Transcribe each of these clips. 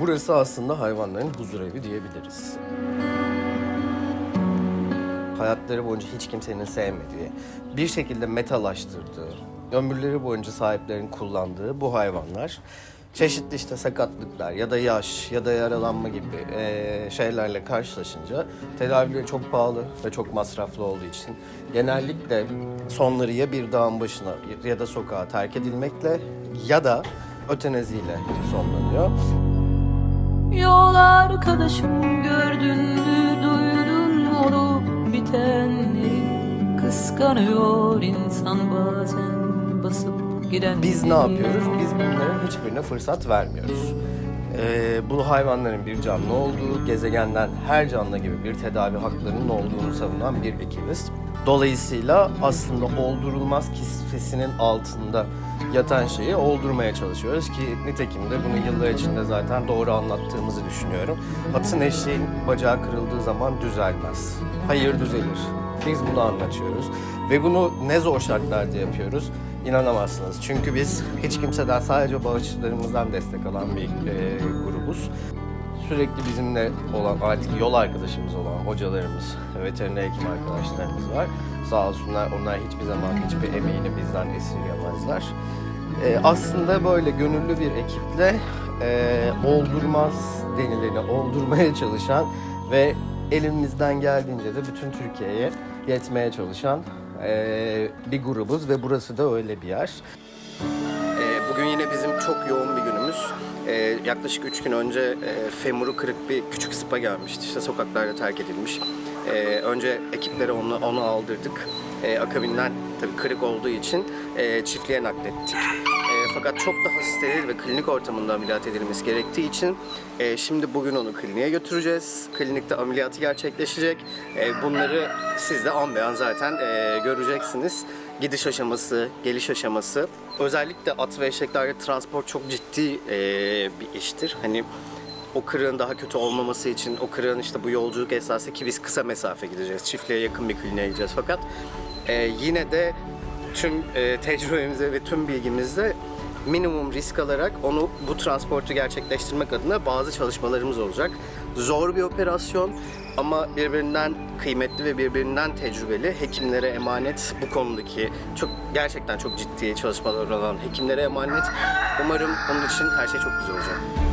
Burası aslında hayvanların huzurevi diyebiliriz. Hayatları boyunca hiç kimsenin sevmediği, bir şekilde metalaştırdığı, ömürleri boyunca sahiplerin kullandığı bu hayvanlar çeşitli işte sakatlıklar ya da yaş ya da yaralanma gibi şeylerle karşılaşınca tedavileri çok pahalı ve çok masraflı olduğu için genellikle sonları ya bir dağın başına ya da sokağa terk edilmekle ya da öteneziyle sonlanıyor. Yol arkadaşım gördün mü duydun mu olup bitenleri Kıskanıyor insan bazen basıp giden Biz ne yapıyoruz? Biz bunların hiçbirine fırsat vermiyoruz. Ee, bu hayvanların bir canlı olduğu, gezegenden her canlı gibi bir tedavi haklarının olduğunu savunan bir ekibiz. Dolayısıyla aslında oldurulmaz kisvesinin altında yatan şeyi oldurmaya çalışıyoruz ki nitekim de bunu yıllar içinde zaten doğru anlattığımızı düşünüyorum. Atın eşeğin bacağı kırıldığı zaman düzelmez. Hayır düzelir. Biz bunu anlatıyoruz ve bunu ne zor şartlarda yapıyoruz inanamazsınız. Çünkü biz hiç kimseden sadece bağışçılarımızdan destek alan bir e, grubuz. Sürekli bizimle olan artık yol arkadaşımız olan hocalarımız, veteriner hekim arkadaşlarımız var. Sağ olsunlar onlar hiçbir zaman hiçbir emeğini bizden esirgemezler. E, aslında böyle gönüllü bir ekiple e, oldurmaz denileni oldurmaya çalışan ve elimizden geldiğince de bütün Türkiye'ye yetmeye çalışan e, bir grubuz ve burası da öyle bir yer. E, bugün yine bizim çok yoğun bir günümüz. E, yaklaşık üç gün önce e, femuru kırık bir küçük sıpa gelmişti. İşte sokaklarda terk edilmiş. E, önce ekiplere onu, onu aldırdık. E, akabinden tabii kırık olduğu için e, çiftliğe naklettik. E, fakat çok daha steril ve klinik ortamında ameliyat edilmesi gerektiği için e, şimdi bugün onu kliniğe götüreceğiz. Klinikte ameliyatı gerçekleşecek. E, bunları siz de an be an zaten e, göreceksiniz. Gidiş aşaması, geliş aşaması. Özellikle at ve eşeklerde transport çok ciddi e, bir iştir. Hani o kırığın daha kötü olmaması için o kırığın işte bu yolculuk esnasında ki biz kısa mesafe gideceğiz. Çiftliğe yakın bir kliniğe gideceğiz. Fakat e, yine de tüm e, tecrübemizle ve tüm bilgimizle minimum risk alarak onu bu transportu gerçekleştirmek adına bazı çalışmalarımız olacak. Zor bir operasyon ama birbirinden kıymetli ve birbirinden tecrübeli hekimlere emanet bu konudaki çok gerçekten çok ciddi çalışmalar olan hekimlere emanet. Umarım onun için her şey çok güzel olacak.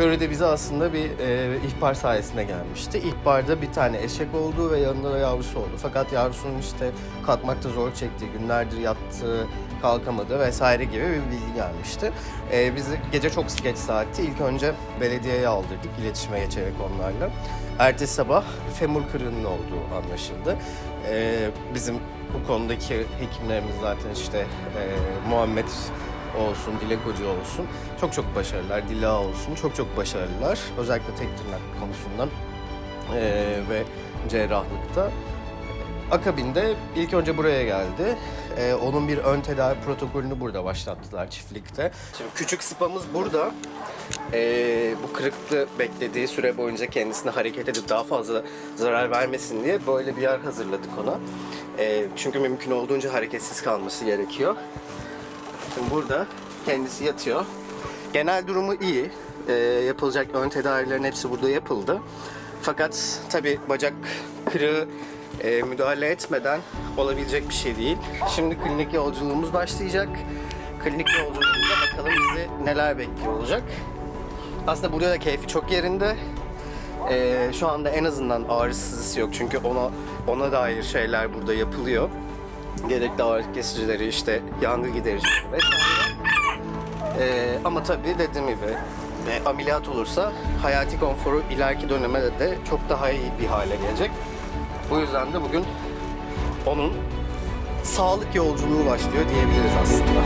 Köre'de bize aslında bir e, ihbar sayesinde gelmişti. İhbarda bir tane eşek olduğu ve yanında da yavrusu oldu. Fakat yavrusunun işte kalkmakta zor çektiği, günlerdir yattığı, kalkamadığı vesaire gibi bir bilgi gelmişti. E, biz gece çok geç saatti. İlk önce belediyeye aldırdık iletişime geçerek onlarla. Ertesi sabah femur kırığının olduğu anlaşıldı. E, bizim bu konudaki hekimlerimiz zaten işte e, Muhammed olsun, Dilek Hoca olsun. Çok çok başarılılar. Dila olsun. Çok çok başarılılar. Özellikle tek tırnak konusunda eee, ve cerrahlıkta. Akabinde ilk önce buraya geldi. Eee, onun bir ön tedavi protokolünü burada başlattılar çiftlikte. Şimdi küçük sıpamız burada. Eee, bu kırıklı beklediği süre boyunca kendisine hareket edip daha fazla zarar vermesin diye böyle bir yer hazırladık ona. Eee, çünkü mümkün olduğunca hareketsiz kalması gerekiyor. Burada kendisi yatıyor. Genel durumu iyi. Ee, yapılacak ön tedavilerin hepsi burada yapıldı. Fakat tabi bacak kırığı e, müdahale etmeden olabilecek bir şey değil. Şimdi klinik yolculuğumuz başlayacak. Klinik yolculuğumuzda bakalım bizi neler bekliyor olacak. Aslında burada da keyfi çok yerinde. Ee, şu anda en azından ağrısızlısı yok çünkü ona ona dair şeyler burada yapılıyor. Gerekli ağrı kesicileri işte yangı gidericileri vesaire. Ee, ama tabii dediğim gibi e, ameliyat olursa hayati konforu ileriki döneme de, de çok daha iyi bir hale gelecek. Bu yüzden de bugün onun sağlık yolculuğu başlıyor diyebiliriz aslında.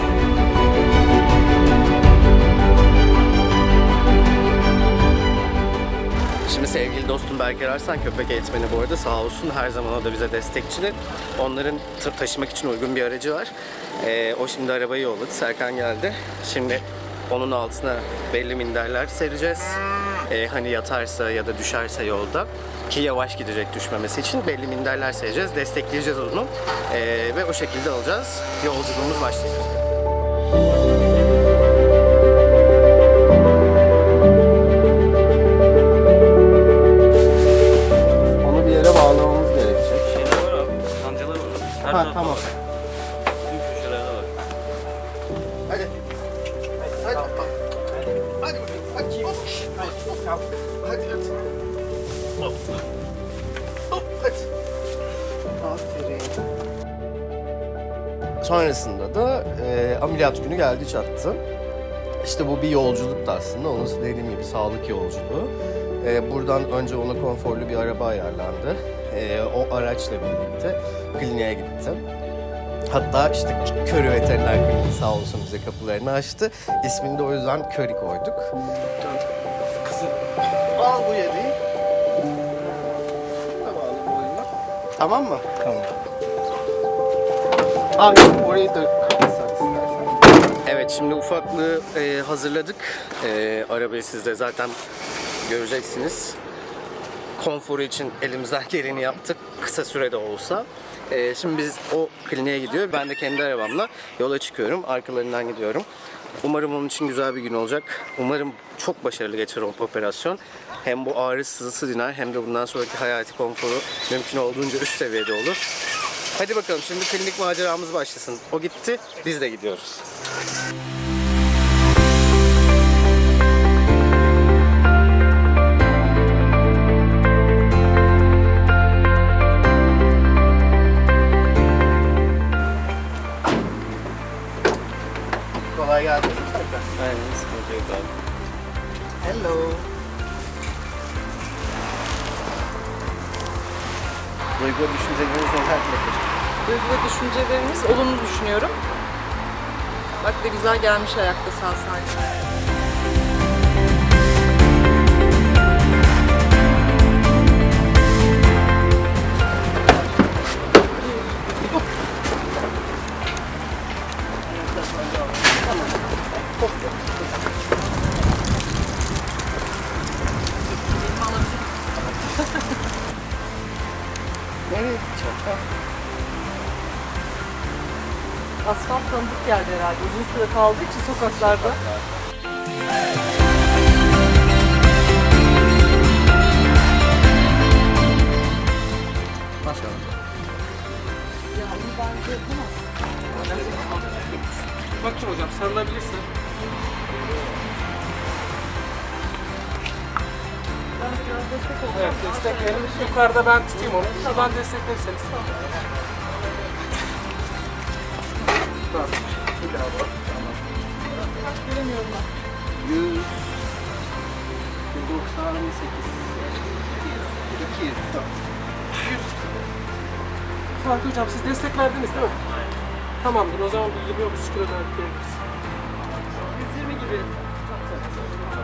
Şimdi sevgili dostum Berker Arslan köpek eğitmeni bu arada sağ olsun her zaman o da bize destekçi. Onların ta- taşımak için uygun bir aracı var. Ee, o şimdi arabayı yolladı. Serkan geldi. Şimdi onun altına belli minderler sereceğiz. Ee, hani yatarsa ya da düşerse yolda Ki yavaş gidecek düşmemesi için belli minderler sereceğiz, destekleyeceğiz onu Ee, ve o şekilde alacağız. Yolculuğumuz başlayacak. Sonrasında da e, ameliyat günü geldi çattı. İşte bu bir yolculuktu aslında. Onun dediğim gibi sağlık yolculuğu. E, buradan önce ona konforlu bir araba ayarlandı. E, o araçla birlikte kliniğe gittim. Hatta işte Köri Veteriner Kliniği sağ olsun bize kapılarını açtı. İsmini de o yüzden Köri koyduk. Kızım al bu yediği. Tamam mı? Tamam. Al orayı da istersen. Evet şimdi ufaklığı e, hazırladık. E, arabayı siz de zaten göreceksiniz konforu için elimizden geleni yaptık. Kısa sürede olsa. Ee, şimdi biz o kliniğe gidiyor. Ben de kendi arabamla yola çıkıyorum. Arkalarından gidiyorum. Umarım onun için güzel bir gün olacak. Umarım çok başarılı geçer o operasyon. Hem bu ağrı sızısı diner hem de bundan sonraki hayati konforu mümkün olduğunca üst seviyede olur. Hadi bakalım şimdi klinik maceramız başlasın. O gitti, biz de gidiyoruz. Düşünüyorum. Bak ne güzel gelmiş ayakta sağ salim. Tanıdık geldi herhalde. Uzun süre kaldığı için sokaklarda. Başlayalım. Yani bence yapamazsın. Bakayım hocam sarılabilirsin. Ben biraz destek olacağım. Evet destek verin. Yukarıda ben tutayım onu. Şuradan desteklerseniz. Tamam. Bir daha bak. Kaç göremiyorum ben. 100 198 200 Fatih hocam siz destek verdiniz değil mi? Tamamdır o zaman bir 20 kilo daha ekleyebiliriz. 120 gibi.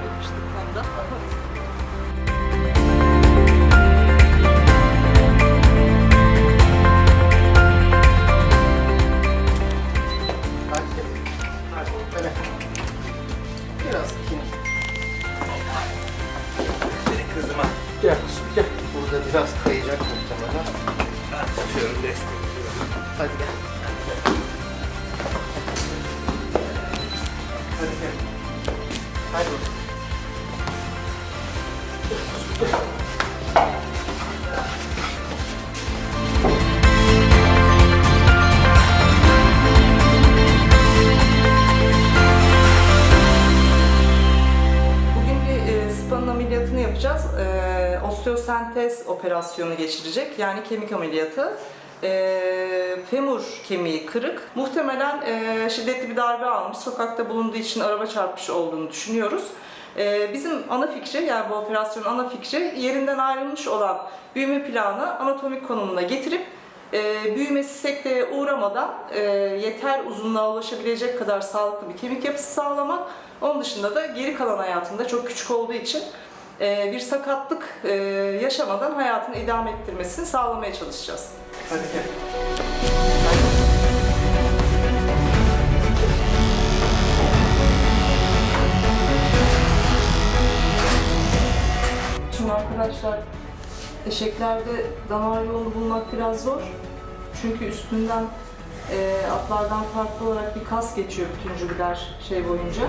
Yapmıştık tam da. Osteosentez operasyonu geçirecek. Yani kemik ameliyatı. E, femur kemiği kırık. Muhtemelen e, şiddetli bir darbe almış. Sokakta bulunduğu için araba çarpmış olduğunu düşünüyoruz. E, bizim ana fikri yani bu operasyonun ana fikri yerinden ayrılmış olan büyüme planı anatomik konumuna getirip e, büyümesi sekteye uğramadan e, yeter uzunluğa ulaşabilecek kadar sağlıklı bir kemik yapısı sağlamak. Onun dışında da geri kalan hayatında çok küçük olduğu için e, bir sakatlık e, yaşamadan hayatını idame ettirmesini sağlamaya çalışacağız. Hadi gel. Şimdi arkadaşlar eşeklerde damar yolunu bulmak biraz zor. Çünkü üstünden e, atlardan farklı olarak bir kas geçiyor bütün jübiler şey boyunca.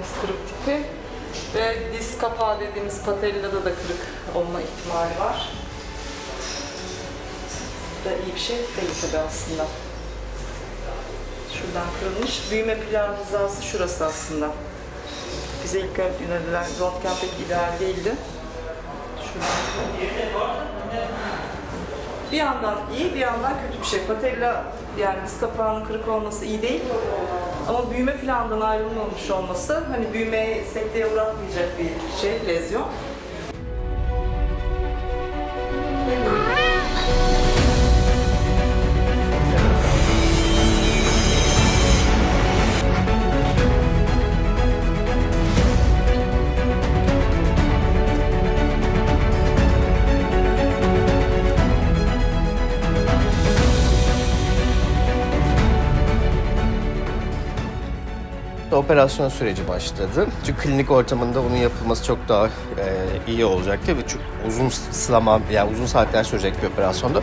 Dediğimiz kırık tipi ve diz kapağı dediğimiz patellada da kırık olma ihtimali var. Bu da iyi bir şey değil tabii aslında. Şuradan kırılmış. Büyüme plan hizası şurası aslında. Bize ilk önerilen röntgen pek ideal değildi. Bir yandan iyi, bir yandan kötü bir şey. Patella yani diz kapağının kırık olması iyi değil. Ama büyüme planından ayrılmamış olması hani büyümeye sekteye uğratmayacak bir şey, lezyon. Operasyon süreci başladı. Çünkü klinik ortamında bunun yapılması çok daha e, iyi olacaktı ve çok uzun zaman yani uzun saatler sürecek bir operasyondu.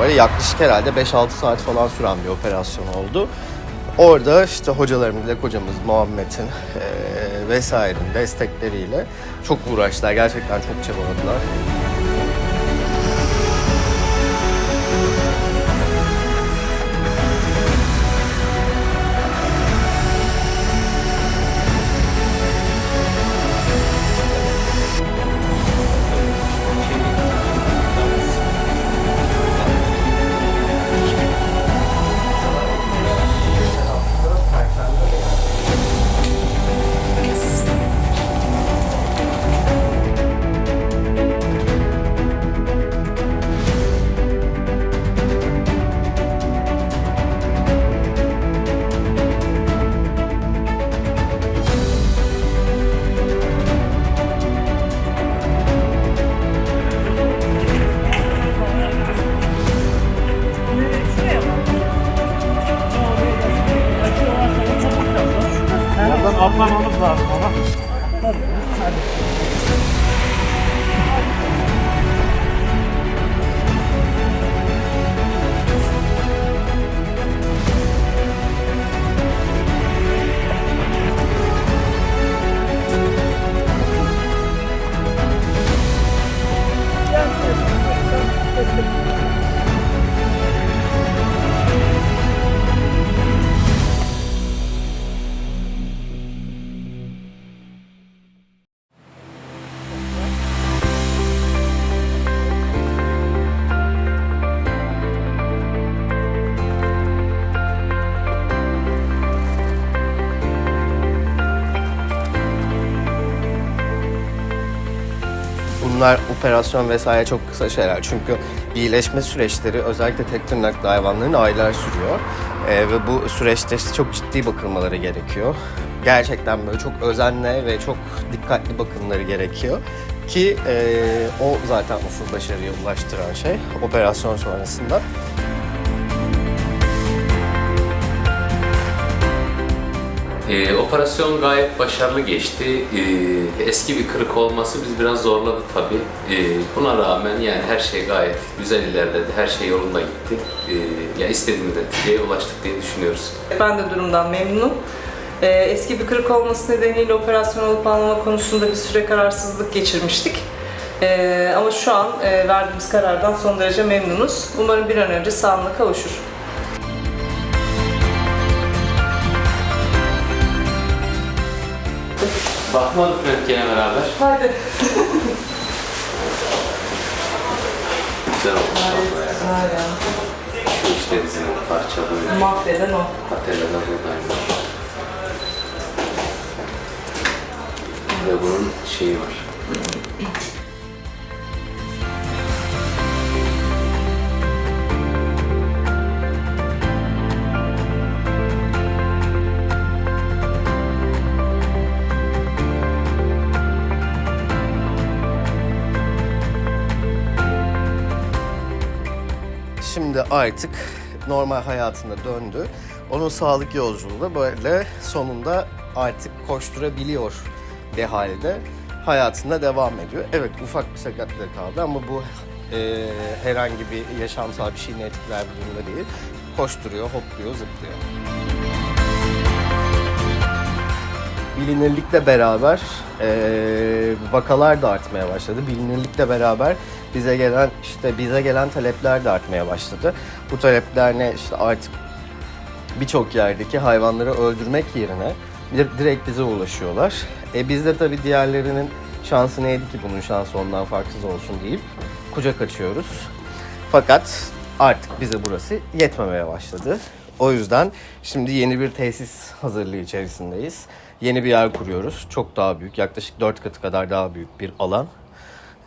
Böyle yaklaşık herhalde 5-6 saat falan süren bir operasyon oldu. Orada işte hocalarımız, Dilek hocamız, Muhammed'in e, vesairenin destekleriyle çok uğraştılar. Gerçekten çok çabaladılar. Operasyon vesaire çok kısa şeyler. Çünkü iyileşme süreçleri özellikle tek tırnaklı hayvanların aylar sürüyor. Ee, ve bu süreçte işte çok ciddi bakılmaları gerekiyor. Gerçekten böyle çok özenle ve çok dikkatli bakımları gerekiyor. Ki e, o zaten asıl başarıya ulaştıran şey operasyon sonrasında. Ee, operasyon gayet başarılı geçti. Ee, eski bir kırık olması biz biraz zorladı tabii. Ee, buna rağmen yani her şey gayet güzel ilerledi, her şey yolunda gitti. Ee, ya istediğimiz neticeye ulaştık diye düşünüyoruz. Ben de durumdan memnunum. Ee, eski bir kırık olması nedeniyle operasyon olup almama konusunda bir süre kararsızlık geçirmiştik. Ee, ama şu an e, verdiğimiz karardan son derece memnunuz. Umarım bir an önce sağlığına kavuşur. Bakmadık röntgene beraber. Haydi. Güzel olmuş abla ya. Güzel ya. Şu işte dizinin parçalığı. Mahveden o. Patella da buradaymış. De bunun şeyi var. Artık normal hayatına döndü. Onun sağlık yolculuğu da böyle sonunda artık koşturabiliyor bir halde hayatına devam ediyor. Evet ufak bir sakatlığı kaldı ama bu e, herhangi bir yaşamsal bir şeyini etkiler bir durumda değil. Koşturuyor, hopluyor, zıplıyor. bilinirlikle beraber eee, vakalar da artmaya başladı. Bilinirlikle beraber bize gelen işte bize gelen talepler de artmaya başladı. Bu talepler ne işte artık birçok yerdeki hayvanları öldürmek yerine dir- direkt bize ulaşıyorlar. E biz de tabii diğerlerinin şansı neydi ki bunun şansı ondan farksız olsun deyip kucak açıyoruz. Fakat artık bize burası yetmemeye başladı. O yüzden şimdi yeni bir tesis hazırlığı içerisindeyiz. Yeni bir yer kuruyoruz. Çok daha büyük, yaklaşık 4 katı kadar daha büyük bir alan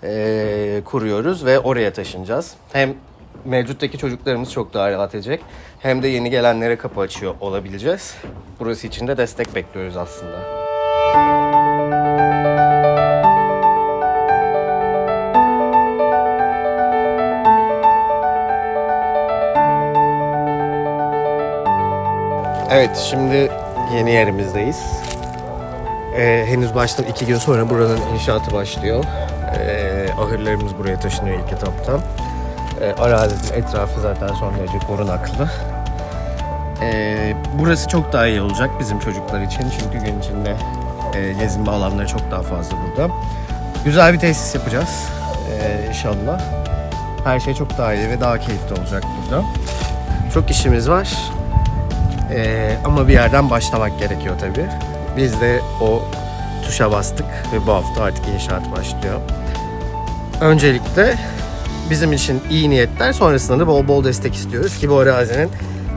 eee, kuruyoruz ve oraya taşınacağız. Hem mevcuttaki çocuklarımız çok daha rahat edecek hem de yeni gelenlere kapı açıyor olabileceğiz. Burası için de destek bekliyoruz aslında. Evet, şimdi yeni yerimizdeyiz. Ee, henüz baştan iki gün sonra buranın inşaatı başlıyor. Ee, ahırlarımız buraya taşınıyor ilk etapta. Ee, arazinin etrafı zaten son derece korunaklı. Ee, burası çok daha iyi olacak bizim çocuklar için çünkü gün içinde e, gezinme alanları çok daha fazla burada. Güzel bir tesis yapacağız ee, inşallah. Her şey çok daha iyi ve daha keyifli olacak burada. Çok işimiz var. Ee, ama bir yerden başlamak gerekiyor tabii. Biz de o tuşa bastık ve bu hafta artık inşaat başlıyor. Öncelikle bizim için iyi niyetler sonrasında da bol bol destek istiyoruz ki bu arazinin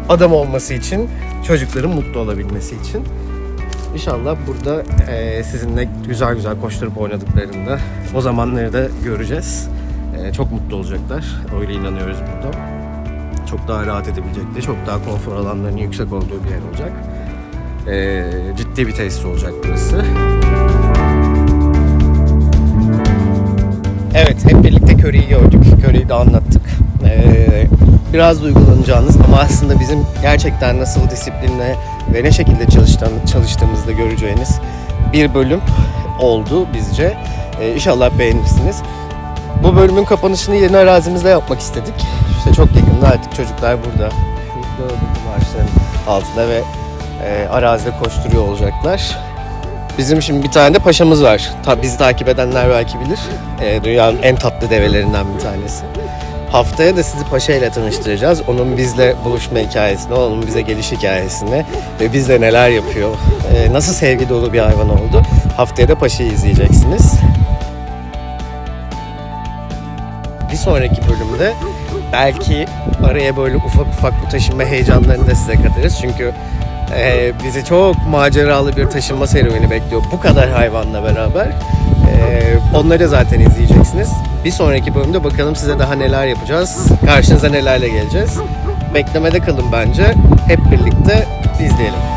adam olması için, çocukların mutlu olabilmesi için. İnşallah burada e, sizinle güzel güzel koşturup oynadıklarında o zamanları da göreceğiz. E, çok mutlu olacaklar. Öyle inanıyoruz burada çok daha rahat edebilecekleri, çok daha konfor alanlarının yüksek olduğu bir yer olacak. Ee, ciddi bir tesis olacak burası. Evet, hep birlikte Curry'i gördük. Curry'i de anlattık. Ee, biraz duygulanacağınız ama aslında bizim gerçekten nasıl disiplinle ve ne şekilde çalıştığımızda göreceğiniz bir bölüm oldu bizce. Ee, inşallah beğenirsiniz. Bu bölümün kapanışını yeni arazimizde yapmak istedik. İşte çok yakında artık çocuklar burada. Şurada bu ağaçların altında ve e, arazide koşturuyor olacaklar. Bizim şimdi bir tane de paşamız var. Ta, bizi takip edenler belki bilir. E, dünyanın en tatlı develerinden bir tanesi. Haftaya da sizi Paşa ile tanıştıracağız. Onun bizle buluşma hikayesini, onun bize geliş hikayesini ve bizle neler yapıyor, e, nasıl sevgi dolu bir hayvan oldu. Haftaya da Paşa'yı izleyeceksiniz. bir sonraki bölümde belki araya böyle ufak ufak bu taşınma heyecanlarını da size katarız. Çünkü e, bizi çok maceralı bir taşınma serüveni bekliyor bu kadar hayvanla beraber. E, onları zaten izleyeceksiniz. Bir sonraki bölümde bakalım size daha neler yapacağız. Karşınıza nelerle geleceğiz. Beklemede kalın bence. Hep birlikte izleyelim.